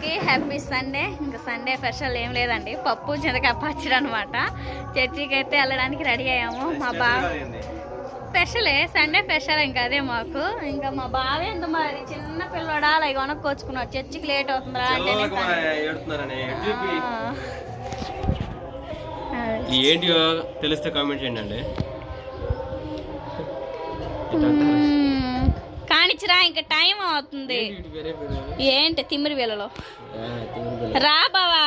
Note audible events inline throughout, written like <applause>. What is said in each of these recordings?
అందరికీ happy Sunday. ఇంకా Sunday special ఏం లేదండి. పప్పు చింతకాయ పచ్చడి అనమాట చర్చికి అయితే వెళ్ళడానికి రెడీ అయ్యాము. మా బావ స్పెషలే సండే స్పెషల్ ఇంకా అదే మాకు. ఇంకా మా బావ ఎంత మరి చిన్న పిల్లడా అలా కొనుక్కొచ్చుకున్నాడు చర్చికి లేట్ అవుతుందా అంటే. ఏంటియో తెలిస్తే కామెంట్ చేయండి కానిచ్చిరా ఇంకా టైం అవుతుంది ఏంటి తిమ్మిరి వేలలో రా బావా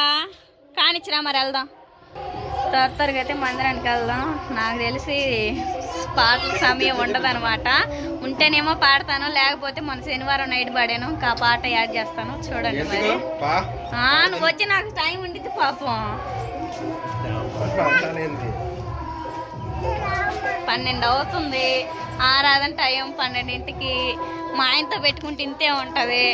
కానిచ్చిరా మరి వెళ్దాం త్వర త్వరగా అయితే మందిరానికి వెళ్దాం నాకు తెలిసి పాటల సమయం ఉండదన్నమాట ఉంటేనేమో పాడతాను లేకపోతే మన శనివారం నైట్ పాడాను ఇంకా ఆ పాట యాడ్ చేస్తాను చూడండి మరి ఆ, నువ్వు వచ్చి నాకు టైం ఉండిద్ది పాపం పన్నెండు అవుతుంది ఆరాధన టైం పన్నెండింటికి మా ఆయనతో పెట్టుకుంటే ఇంతే ఉంటుంది.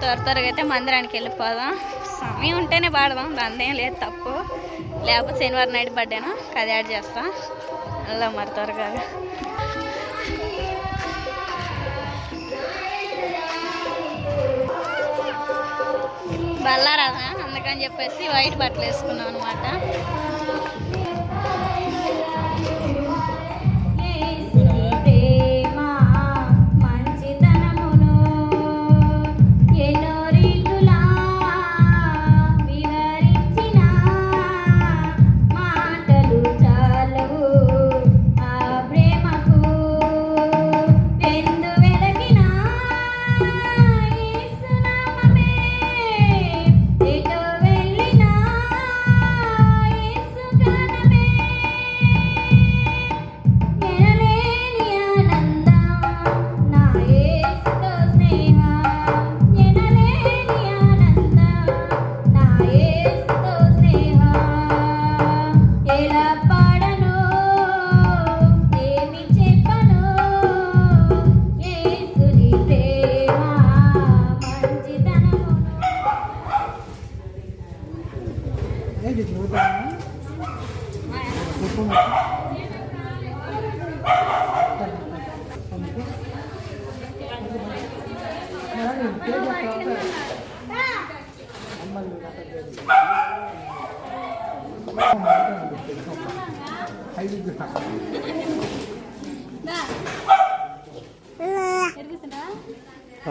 త్వర త్వరగా అయితే మందిరానికి వెళ్ళిపోదాం. సమయం ఉంటేనే పాడదాం అందేం లేదు తప్పు. లేకపోతే శనివారం నైట్ పడ్డాను అది యాడ్ చేస్తా. అలా మరి త్వరగా. బల్లారాదా అందుకని చెప్పేసి వైట్ బట్టలు వేసుకున్నాం అనమాట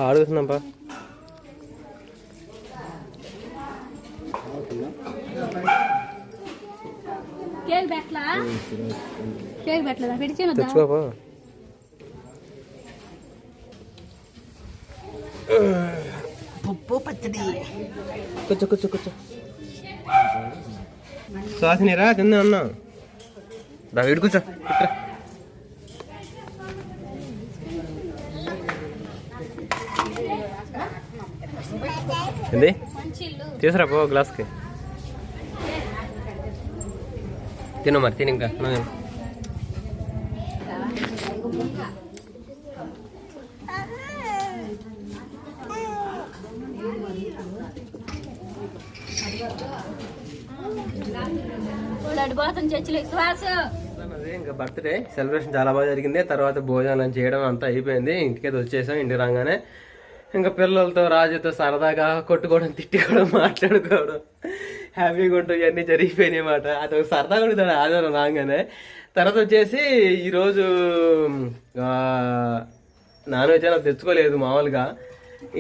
అడుగుతున్నాంపా కేక్ పెట్టలా? కేక్ పెట్టలేదా? పెడిచాను తెచ్చుకోపా. పప్పు పచ్చడి. కూర్చో కూర్చో కూర్చో. శ్వాసనిరా తిందా అన్నా. దా వీడు కూర్చో. ఏంది? తీసురా పో గ్లాస్కి. తిను మరి తిని ఇంకా నువ్వు తిను. అడిపోతాను చర్చిలో శ్వాస అదే ఇంకా బర్త్డే సెలబ్రేషన్ చాలా బాగా జరిగింది. తర్వాత భోజనం చేయడం అంతా అయిపోయింది. ఇంటికైతే వచ్చేసాం ఇంటికి రాగానే ఇంకా పిల్లలతో రాజుతో సరదాగా కొట్టుకోవడం తిట్టుకోవడం మాట్లాడుకోవడం. హ్యాపీగా ఉంటాం ఇవన్నీ జరిగిపోయినాయి అన్నమాట. అది ఒక సరదాగా ఉంటుంది ఆధారం రాగానే. తర్వాత వచ్చేసి ఈరోజు నాన్ వెజ్ నాకు తెచ్చుకోలేదు మామూలుగా.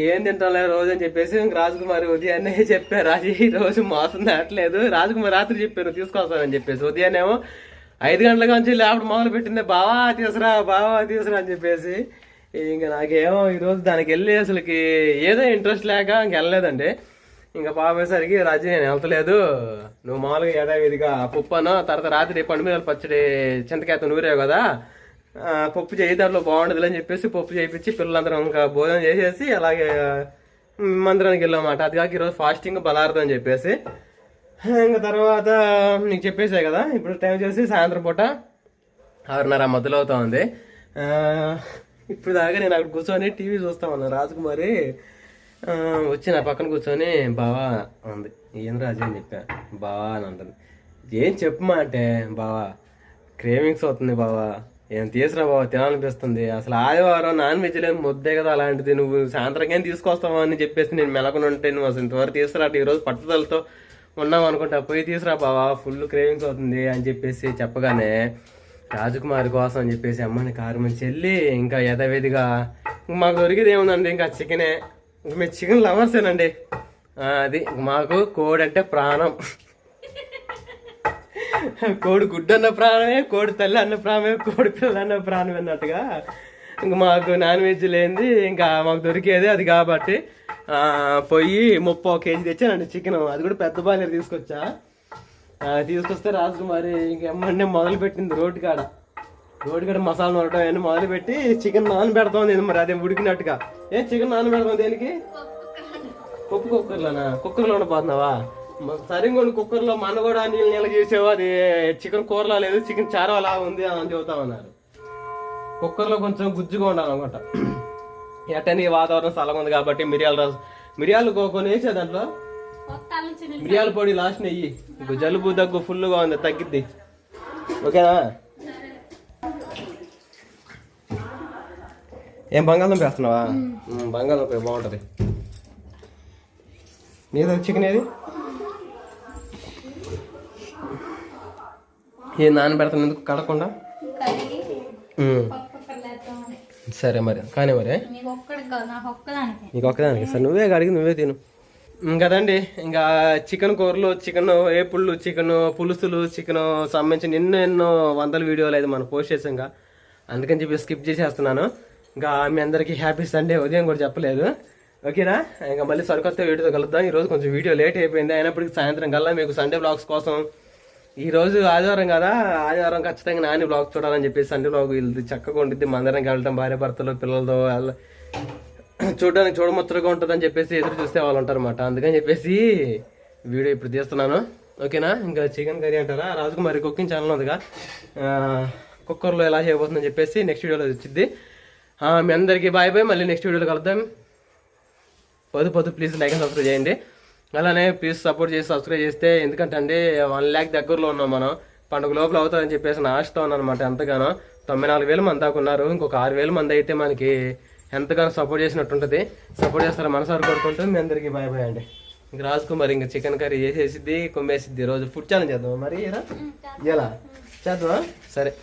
ఏం తింటాంలే రోజు అని చెప్పేసి ఇంక రాజకుమారి ఉదయాన్నే <laughs> చెప్పారు. రాజు ఈ రోజు మోసం దాటలేదు. రాజకుమారి రాత్రి చెప్పారు తీసుకొస్తానని చెప్పేసి. ఉదయాన్నేమో ఐదు గంటల నుంచి లేపడం మొదలు పెట్టింది. బావా తీసురా బావా తీసురా అని చెప్పేసి. ఇంకా నాకేమో ఈరోజు దానికి వెళ్ళి అసలుకి ఏదో ఇంట్రెస్ట్ లేక ఇంక వెళ్ళలేదండి. ఇంకా పాపేసరికి రాజు నేను వెళ్తలేదు. నువ్వు మామూలుగా యథావిధిగా పుప్పను తర్వాత రాత్రి పండు మీద పచ్చడి చింతకాయతో నూరావు కదా. పప్పు చేయి దాంట్లో బాగుండదు అని చెప్పేసి పప్పు చేయించి పిల్లలందరం ఇంకా భోజనం చేసేసి అలాగే మందిరానికి వెళ్ళామాట అది కాక ఈరోజు ఫాస్టింగ్ బలార్థం అని చెప్పేసి. ఇంకా తర్వాత నీకు చెప్పేసే కదా ఇప్పుడు టైం చేసి సాయంత్రం పూట ఆరున్నర మధ్యలో అవుతా ఉంది. ఇప్పుడు దాకా నేను అక్కడ కూర్చొని టీవీ చూస్తా ఉన్నాను రాజకుమారి వచ్చి నా పక్కన కూర్చొని బావా ఉంది. ఏం రాజు అని చెప్పా. బావా అని అంటుంది. ఏం చెప్పమా అంటే బావా క్రేవింగ్స్ అవుతుంది బావా. ఏం తీసురా బాబు తినాలనిపిస్తుంది. అసలు ఆదివారం నాన్ వెజ్ లేని ముద్దే కదా అలాంటిది. నువ్వు సాయంత్రం ఏం తీసుకొస్తావా అని చెప్పేసి నేను మెలకొని ఉంటే నువ్వు అసలు ఇంతవరకు తీసుకురా ఈరోజు పట్టుదలతో ఉన్నావు అనుకుంటా. పోయి తీసురా బావా ఫుల్ క్రేవింగ్స్ అవుతుంది అని చెప్పేసి చెప్పగానే రాజకుమారి కోసం అని చెప్పేసి అమ్మని కారు మంచి చెల్లి ఇంకా యథావిధిగా మాకు దొరికిది ఏముందండి? ఇంకా చికెనే. ఇంక మేము చికెన్ లవర్సేనండి అది మాకు కోడి అంటే ప్రాణం. కోడి గుడ్డు అన్న ప్రాణమే కోడి తల్లి అన్న ప్రాణమే కోడి పిల్ల అన్న ప్రాణం అన్నట్టుగా. ఇంకా మాకు నాన్ వెజ్ లేనిది ఇంకా మాకు దొరికేది అది కాబట్టి ఆ, పొయ్యి ముప్పై కేజీ తెచ్చానండి చికెన్ అది కూడా పెద్ద బాగా తీసుకొచ్చా. తీసుకొస్తే రాజకుమారి ఇంకెమ్మంటే మొదలు పెట్టింది రోడ్డు కాడ. రోడ్డు కాడ మసాలా నూరటం అవన్నీ మొదలు పెట్టి చికెన్ నాన్ పెడతాం మరి అదే ఉడికినట్టుగా. ఏ చికెన్ నాన్ పెడతాం దేనికి? పప్పు కుక్కర్లోనా? కుక్కర్లో ఉండిపోతున్నావా సరిగ్గా కుక్కర్లో మన కూడా నీళ్ళు నీళ్ళ చేసావు? అది చికెన్ కూరలా లేదు చికెన్ చారు అలా ఉంది అని చెబుతామన్నారు కుక్కర్లో కొంచెం గుజ్జుగా ఉండాలన్నమాట ఎట్టని వాతావరణం చల్లగా ఉంది కాబట్టి మిరియాల రసం మిరియాలు కొ- కొన్ని వేసే దాంట్లో మిరియాల పొడి లాస్ట్ నెయ్యి. జలుబు దగ్గు ఫుల్గా ఉంది తగ్గిద్ది. ఓకేనా? ఏం బంగాళదుంప వేస్తున్నావా? బంగాళదుంప బాగుంటుంది. నీది చికెన్ ఏది? ఏ నానబెడతాను ఎందుకు? కడకుండా. సరే మరి. కానీ మరి. నీకు ఒక్కదానికి. నీకు ఒక్కదానికి. సరే నువ్వే అడిగి నువ్వే తిను. కదండి ఇంకా చికెన్ కూరలు చికెన్ ఏపుళ్ళు చికెన్ పులుసులు చికెన్ సంబంధించిన ఎన్నో ఎన్నో వందల వీడియోలు అయితే మనం పోస్ట్ చేసాం ఇంకా అందుకని చెప్పి స్కిప్ చేసేస్తున్నాను. ఇంకా మీ అందరికీ హ్యాపీ సండే. ఉదయం కూడా చెప్పలేదు. ఓకేనా? ఇంకా మళ్ళీ సరికొత్త వీడియోతో కలుద్దాం. ఈరోజు కొంచెం వీడియో లేట్ అయిపోయింది. అయినప్పటికీ సాయంత్రం కల్లా మీకు సండే బ్లాగ్స్ కోసం ఈ రోజు ఆదివారం కదా ఆదివారం ఖచ్చితంగా నాని బ్లాగ్ చూడాలని చెప్పేసి సండే బ్లాగ్ ఇది చక్కగా ఉండిద్ది. మందిరానికి వెళ్ళటం భార్య భర్తలు పిల్లలతో వాళ్ళ చూడడానికి చూడముచ్చటగా ఉంటుందని చెప్పేసి ఎదురు చూస్తే వాళ్ళు ఉంటారు అనమాట అందుకని చెప్పేసి వీడియో ఇప్పుడు తీస్తున్నాను. ఓకేనా? ఇంకా చికెన్ కర్రీ అంటారా? రాజకుమారి కుకింగ్ ఛానల్ ఉందిగా కుక్కర్లో ఎలా చేయబోతుందని చెప్పేసి నెక్స్ట్ వీడియోలో వచ్చింది మీ అందరికీ బాయ్ బాయ్ మళ్ళీ నెక్స్ట్ వీడియోలో కలుద్దాం. పొద్దు పొద్దు ప్లీజ్ లైక్ అండ్ సబ్స్క్రైబ్ చేయండి. అలానే ప్లీజ్ సపోర్ట్ చేసి సబ్స్క్రైబ్ చేస్తే ఎందుకంటే అండి వన్ ల్యాక్ దగ్గరలో ఉన్నాం మనం. పండుగ లోపల అవుతుందని చెప్పేసి నా ఆశతో అనమాట ఎంతగానో. తొంభై నాలుగు వేల మంది దాకా ఉన్నారు. ఇంకొక ఆరు వేల మంది అయితే మనకి ఎంతగానో సపోర్ట్ చేసినట్టు ఉంటుంది సపోర్ట్ చేస్తారా మనసారి కోరుకుంటూ మీ అందరికీ బాయ్ బాయ్ అండి. ఇంక రాజుకు మరి ఇంకా చికెన్ కర్రీ చేసేసిద్ది కొమ్మేసిద్ది రోజు. ఫుడ్ ఛాలెంజ్ చేద్దాం మరి? ఎలా? చేద్దామా? సరే.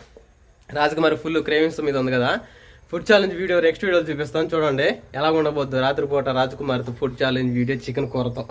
రాజకుమారి ఫుల్ క్రేవింగ్స్ మీద ఉంది కదా. Food challenge video next video చూపిస్తాను చూడండి. ఎలా ఉండబోద్దు. రాత్రిపూట రాజకుమారితో ఫుడ్ ఛాలెంజ్ వీడియో చికెన్ కూరతో.